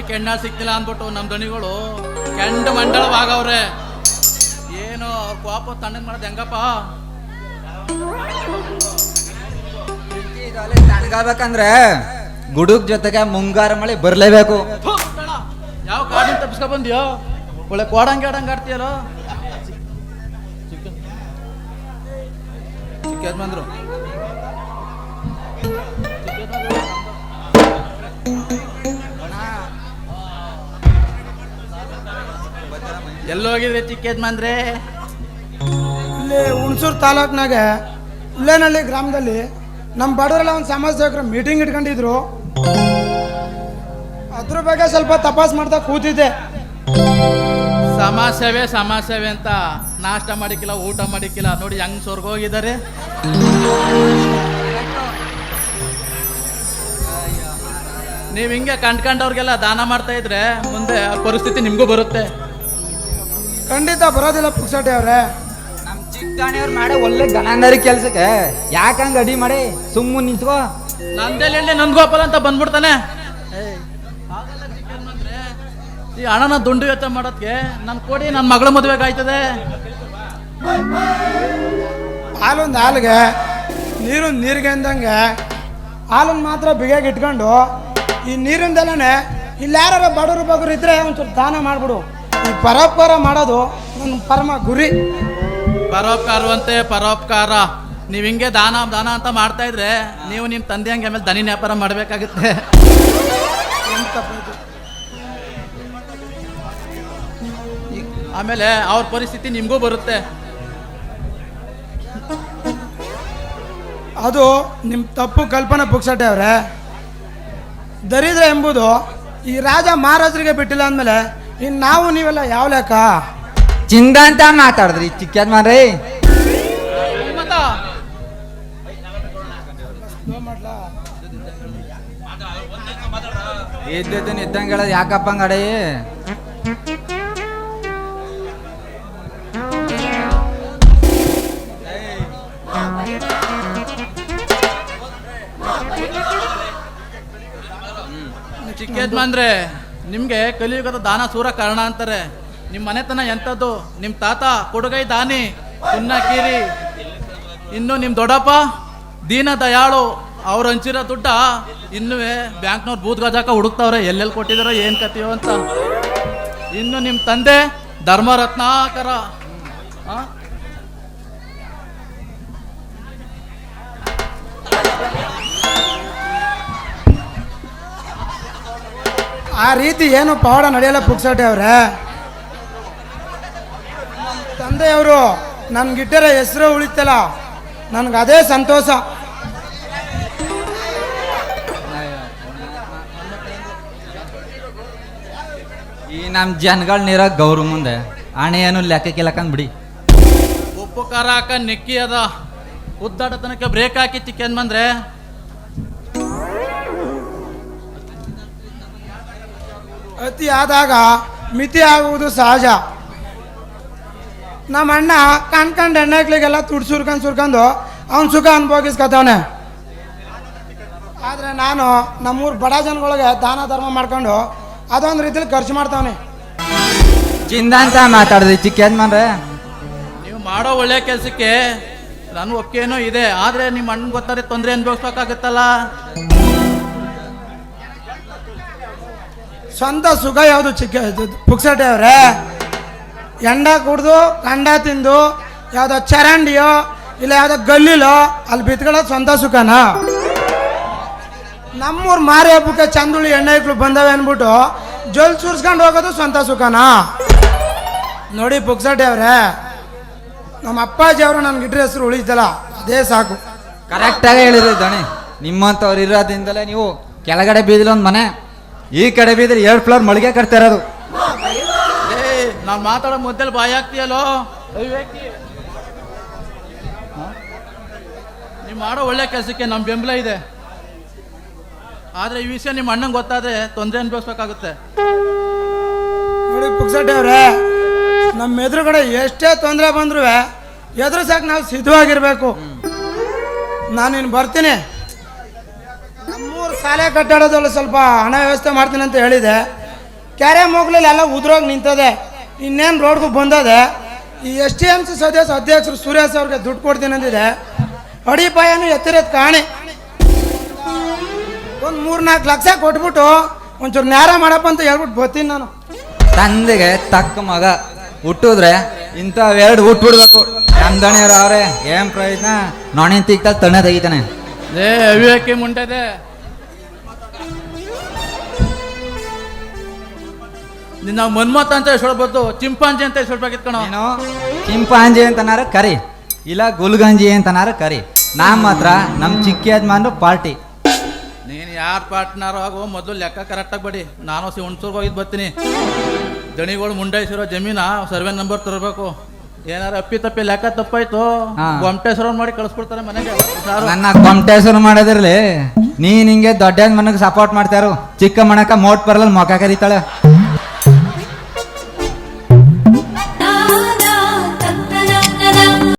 ಮಟ್ಟಕ್ಕೆ ಎಣ್ಣ ಸಿಕ್ತಿಲ್ಲ ಅಂದ್ಬಿಟ್ಟು ನಮ್ಮ ದನಿಗಳು ಕೆಂಡ ಮಂಡಳವಾಗವ್ರೆ ಏನು ಅವ್ರ ಕೋಪ ತಣ್ಣಗೆ ಮಾಡೋದು ಹೆಂಗಪ್ಪ? ತಣ್ಣಗಾಗ್ಬೇಕಂದ್ರೆ ಗುಡುಗ್ ಜೊತೆಗೆ ಮುಂಗಾರು ಮಳೆ ಬರ್ಲೇಬೇಕು. ಯಾವ ಕಾಡಿನ ತಪ್ಪಿಸ್ಕೊ ಬಂದಿಯೋ? ಒಳ್ಳೆ ಕೋಡಂಗೆ ಆಡಂಗೆ ಆಡ್ತೀಯಲ್ಲೋ? ಚಿಕ್ಕ ಯಜಮಾನ್ರು. ಎಲ್ಲೋಗಿದ್ರಿ ಟಿಕೆಟ್ ಮಂದ್ರೆ ಇಲ್ಲಿ ಹುಣಸೂರು ತಾಲೂಕ್ನಾಗ ಉಲ್ಲೇನಹಳ್ಳಿ ಗ್ರಾಮದಲ್ಲಿ ನಮ್ಮ ಬಡವರೆಲ್ಲ ಒಂದು ಸಮಾಜ ಸೇವಕರು ಮೀಟಿಂಗ್ ಇಟ್ಕೊಂಡಿದ್ರು. ಅದ್ರ ಬಗ್ಗೆ ಸ್ವಲ್ಪ ತಪಾಸ್ ಮಾಡ್ತಾ ಕೂತಿದ್ದೆ. ಸಮಾಜ ಸೇವೆ ಸಮಾಜ ಸೇವೆ ಅಂತ ನಾಷ್ಟ ಮಾಡಿಕ್ಕಿಲ್ಲ ಊಟ ಮಾಡಿಕ್ಕಿಲ್ಲ. ನೋಡಿ ಹೆಂಗ್ ಸ್ವರ್ಗೋಗಿದ್ದಾರೆ ನೀವು ಹಿಂಗೆ ಕಂಡ್ಕಂಡವ್ರಿಗೆಲ್ಲ ದಾನ ಮಾಡ್ತಾ ಇದ್ರೆ ಮುಂದೆ ಪರಿಸ್ಥಿತಿ ನಿಮಗೂ ಬರುತ್ತೆ. ಖಂಡಿತ ಬರೋದಿಲ್ಲ ಪುಕ್ಸಾಟಿ ಅವ್ರೆ. ನಮ್ ಚಿಕ್ಕಾಣಿಯವ್ರು ಮಾಡೋ ಒಳ್ಳೆ ಗಣಂದರಿ ಕೆಲ್ಸಕ್ಕೆ. ಯಾಕಂಗ ಅಡಿ ಮಾಡಿ? ಸುಮ್ಮನೆ ನಿಂತ್ಕೋ. ನಂದೇಲಿ ಹೇಳಿ ನನ್ಗೋಪಲ್ಲ ಅಂತ ಬಂದ್ಬಿಡ್ತಾನೆ. ಈ ಹಣನ ದುಂಡು ಯೋಚನೆ ಮಾಡೋದಕ್ಕೆ ನನ್ನ ಕೊಡಿ ನನ್ನ ಮಗಳ ಮದುವೆಗೆ ಆಯ್ತದೆ. ಹಾಲೊಂದು ಹಾಲಿಗೆ ನೀರು ನೀರಿಗೆ ಅಂದಂಗೆ ಹಾಲನ್ನು ಮಾತ್ರ ಬಿಗಿಯಾಗಿ ಇಟ್ಕೊಂಡು ಈ ನೀರಿಂದಲೇ ಇಲ್ಲಿ ಯಾರು ಬಡವರು ಬಗ್ಗರು ಇದ್ರೆ ಒಂಚೂರು ದಾನ ಮಾಡಿಬಿಡು. ಈ ಪರೋಪಕಾರ ಮಾಡೋದು ನನ್ನ ಪರಮ ಗುರಿ. ಪರೋಪಕಾರವಂತೆ ಪರೋಪಕಾರ. ನೀವು ಹಿಂಗೆ ದಾನ ದಾನ ಅಂತ ಮಾಡ್ತಾ ಇದ್ರೆ ನೀವು ನಿಮ್ಮ ತಂದೆ ಹಂಗೆ ಆಮೇಲೆ ದನಿ ವ್ಯಾಪಾರ ಮಾಡಬೇಕಾಗುತ್ತೆ. ಎಂತ ಬೈದು. ಆಮೇಲೆ ಅವ್ರ ಪರಿಸ್ಥಿತಿ ನಿಮಗೂ ಬರುತ್ತೆ. ಅದು ನಿಮ್ಮ ತಪ್ಪು ಕಲ್ಪನೆ ಪುಕ್ಸಟ್ಟೆ ಅವರೇ. ದರಿದ್ರ ಎಂಬುದು ಈ ರಾಜ ಮಹಾರಾಜರಿಗೆ ಬಿಟ್ಟಿಲ್ಲ ಅಂದಮೇಲೆ ಇನ್ನು ನಾವು ನೀವೆಲ್ಲ ಯಾವ ಲೆಕ್ಕ? ಚಿಂದ ಅಂತ ಮಾತಾಡಿದ್ರಿ ಚಿಕ್ಕದ್ ಮಾರ್ರಿ ಮತ್ತ ಇದ್ದದನ್ನ ಇದ್ದಂಗೆ ಹೇಳೋದು ಯಾಕಪ್ಪ ಅಂಗಡಿ ಚಿಕ್ಕದ್ ಯಜಮಾನ್ರೆ ನಿಮಗೆ ಕಲಿಯುಗದ ದಾನ ಸೂರ ಕಾರಣ ಅಂತಾರೆ. ನಿಮ್ಮ ಮನೆತನ ಎಂಥದ್ದು? ನಿಮ್ಮ ತಾತ ಕೊಡುಗೈ ದಾನಿ ಕೀರಿ ಇನ್ನು ನಿಮ್ಮ ದೊಡ್ಡಪ್ಪ, ದೀನ ದಯಾಳು, ಅವ್ರು ಹಂಚಿರೋ ದುಡ್ಡ ಇನ್ನೂ ಬ್ಯಾಂಕ್ನವ್ರು ಬೂತ್ ಗಜಾಕ ಹುಡುಕ್ತಾವ್ರೆ. ಎಲ್ಲೆಲ್ಲಿ ಕೊಟ್ಟಿದಾರೋ ಏನು ಕತಿಯೋ ಅಂತ. ಇನ್ನು ನಿಮ್ಮ ತಂದೆ ಧರ್ಮರತ್ನಾಕರ. ಆ? ರೀತಿ ಏನು ಪವಾಡ ನಡೆಯಲ್ಲ ಪುಕ್ಸಟ್ಟೆ ಅವರೇ? ತಂದೆಯವರು ನನ್ಗಿಟ್ಟರೆ ಹೆಸರು ಉಳಿತಲ್ಲ ನನಗೆ ಅದೇ ಸಂತೋಷ. ಈ ನಮ್ಮ ಜನಗಳ ನೀರ ಗೌರವ ಮುಂದೆ. ಹಣೆ ಏನು ಲೆಕ್ಕಕ್ಕಿಲ್ಲಕಂದ್ ಬಿಡಿ. ಉಪ್ಪು ಖಾರ ಹಾಕ ನೆಕ್ಕಿ ಅದ. ಉದ್ದಾಡತನಕ್ಕೆ ಬ್ರೇಕ್ ಹಾಕಿ ಚಿಕ್ಕನ್ ಬಂದ್ರೆ ಅತಿ ಆದಾಗ ಮಿತಿ ಆಗುವುದು ಸಹಜ. ನಮ್ಮ ಅಣ್ಣ ಕಣ್ಕಂಡು ಹೆಣ್ಣಕ್ಳಿಗೆಲ್ಲ ತುಡ್ ಸುರ್ಕೊಂಡು ಸುರ್ಕೊಂಡು ಅವ್ನ ಸುಖ ಅನುಭವಿಸ್ಕೊತಾವನೆ ಆದರೆ ನಾನು ನಮ್ಮೂರು ಬಡ ಜನಗಳಿಗೆ ದಾನ ಧರ್ಮ ಮಾಡ್ಕೊಂಡು ಅದೊಂದು ರೀತಿಲಿ ಖರ್ಚು ಮಾಡ್ತಾವನೆ. ಚಿಂದ ಅಂತ ಮಾತಾಡಿದ್ರಿ ಚಿಕ್ಕ ಯಜಮಾನ್ರೆ. ನೀವು ಮಾಡೋ ಒಳ್ಳೆ ಕೆಲಸಕ್ಕೆ ನನ್ನ ಒಪ್ಪಿಗೆನೂ ಇದೆ ಆದ್ರೆ ನಿಮ್ಮ ಅಣ್ಣ ಗೊತ್ತಾರೆ ತೊಂದರೆ ಅನುಭವಿಸ್ಬೇಕಾಗುತ್ತಲ್ಲ? ಸ್ವಂತ ಸುಖ ಯಾವುದು ಚಿಕ್ಕ ಪುಕ್ಸಟ್ಟೆ ಪುಕ್ಸಟೆ ಅವರೇ? ಎಂಡ ಕುಡ್ದು ಕಂಡ ತಿಂದು, ಯಾವುದೋ ಚರಂಡಿಯೋ, ಇಲ್ಲ ಯಾವುದೋ ಗಲ್ಲಿಲೋ, ಅಲ್ಲಿ ಬಿತ್ಕೊಳ್ಳೋದು ಸ್ವಂತ ಸುಖನ? ನಮ್ಮೂರು ಮಾರಿ ಹಬ್ಬಕ್ಕೆ ಚಂದುಳಿ ಎಣ್ಣೆ ಇಕ್ಳು ಬಂದವೆ ಅಂದ್ಬಿಟ್ಟು ಜೊಲ್ ಸುರ್ಸ್ಕೊಂಡು ಹೋಗೋದು ಸ್ವಂತ ಸುಖನ? ನೋಡಿ ಪುಕ್ಸಟೆ ಅವರೇ, ನಮ್ಮ ಅಪ್ಪಾಜಿ ಅವರು ನನ್ಗೆ ಇಟ್ರೆ ಹೆಸರು ಉಳಿತಲ್ಲ, ಅದೇ ಸಾಕು. ಕರೆಕ್ಟಾಗಿ ಹೇಳಿದ್ರಿ ದಣಿ ನಿಮ್ಮಂಥವ್ರು ಇರೋದ್ರಿಂದಲೇ ನೀವು ಕೆಳಗಡೆ ಬೀದಿಲ್ಲ ಒಂದು ಮನೆ ಈ ಕಡೆ ಬಿದ್ರೆ ಎರಡು ಫ್ಲೋರ್ ಮಳಿಗೆ ಕಟ್ತಾ ಇರೋದು. ಏ ನಾನು ಮಾತಾಡೋ ಮೊದಲು ಬಾಯಿ ಹಾಕ್ತೀಯಲ್ಲೋ? ಅವಿವೇಕಿ ನೀವು ಮಾಡೋ ಒಳ್ಳೆ ಕೆಲಸಕ್ಕೆ ನಮ್ಮ ಬೆಂಬಲ ಇದೆ. ಆದರೆ ಈ ವಿಷಯ ನಿಮ್ಮ ಅಣ್ಣಂಗೆ ಗೊತ್ತಾದ್ರೆ ತೊಂದರೆ ಅನುಭವಿಸ್ಬೇಕಾಗುತ್ತೆ. ನೋಡಿ ಪುಕ್ಸಟ್ಟೆ ಅವ್ರೆ ನಮ್ಮ ಎದುರುಗಡೆ ಎಷ್ಟೇ ತೊಂದರೆ ಬಂದ್ರು ಎದುರು ಸಾಕು ನಾವು ಸಿದ್ಧವಾಗಿರ್ಬೇಕು. ನಾನಿನ್ ಬರ್ತೀನಿ. ಶಾಲೆ ಕಟ್ಟಡದಲ್ಲಿ ಸ್ವಲ್ಪ ಹಣ ವ್ಯವಸ್ಥೆ ಮಾಡ್ತೀನಿ ಅಂತ ಹೇಳಿದೆ. ಕ್ಯಾರೆ ಮೊಗ್ಲಲ್ಲಿ ಎಲ್ಲ ಉದ್ರೋಗಿ ನಿಂತದೆ. ಇನ್ನೇನು ರೋಡ್ಗೂ ಬಂದದೆ. ಈ ಎಸ್ ಟಿ ಎಂ ಸಿ ಸದಸ್ಯ ಅಧ್ಯಕ್ಷರು ಸುರೇಶ್ ಅವ್ರಿಗೆ ದುಡ್ಡು ಕೊಡ್ತೀನಿ ಅಂದಿದೆ. ಅಡಿಪಾಯನು ಎತ್ತಿರೋದು ಕಾಣಿ. ಒಂದು ಮೂರು ನಾಲ್ಕು ಲಕ್ಷ ಕೊಟ್ಬಿಟ್ಟು ಒಂಚೂರು ನ್ಯಾರ ಮಾಡಪ್ಪ ಅಂತ ಹೇಳ್ಬಿಟ್ಟು ಬರ್ತೀನಿ ನಾನು. ತಂದೆಗೆ ತಕ್ಕ ಮಗ. ಹುಟ್ಟಿದ್ರೆ ಇಂಥವೆರಡು ಹುಟ್ಬಿಡ್ಬೇಕು. ನಮ್ಮ ದಣಿಯವ್ರು ಅವ್ರೆ ಏನ್ ಪ್ರಯತ್ನ? ನೊಣೆ ತಿಕ್ತಲ್ಲಿ ತಣ್ಣ ತೆಗಿತಾನೆ. ಏ ಅವಿವೇಕಿ ಮುಂಟೆದೆ. ನಿನ್ನ ಮನ್ಮತ ಅಂತ ಹೇಳ್ಬೋದು ಚಿಂಪಾಂಜಿ ಅಂತ ಹೇಳ್ಬೇಕಿತ್ತು ಕಣ. ಚಿಂಪಾಂಜಿ ಅಂತನಾರ ಕರಿ. ಇಲ್ಲ ಗುಲ್ಗಂಜಿ ಅಂತನಾರ ಕರಿ. ನಾ ಮಾತ್ರ ನಮ್ಮ ಚಿಕ್ಕ ಯಜಮಾನ್ರು ಪಾರ್ಟಿ. ನೀನ್ ಯಾರು ಪಾರ್ಟ್ನರ್ ಆಗೋ ಮೊದಲು ಲೆಕ್ಕ ಕರೆಕ್ಟಾಗಿ ಬಡಿ. ನಾನು ಸಿ ಹುಣ್ಸೂರ್ಗೆ ಹೋಗಿದ್ದು ಬರ್ತೀನಿ. ದಣಿಗಳು ಮುಂಡೈಸಿರೋ ಜಮೀನ ಸರ್ವೆ ನಂಬರ್ ತರಬೇಕು. ಏನಾರ ಅಪ್ಪಿ ತಪ್ಪಿ ಲೆಕ್ಕ ತಪ್ಪಾಯ್ತು ಹಾ. ಗೊಮಟೇಶ್ವರ ಮಾಡಿ ಕಳಿಸ್ಬಿಡ್ತಾರೆ ಮನೆಗೆ. ಸಾರು. ನನ್ನ ಕೊಂಟೇಶ್ವರ ಮಾಡೋದಿರ್ಲಿ ನೀನ್ ಹಿಂಗೆ ದೊಡ್ಡ ಮನಗ್ ಸಪೋರ್ಟ್ ಮಾಡ್ತಾರು ಚಿಕ್ಕ ಮಣಕ ಮೋಟ್ ಬರಲ್ಲ ಮೊಕ ಕರೀತಾಳೆ.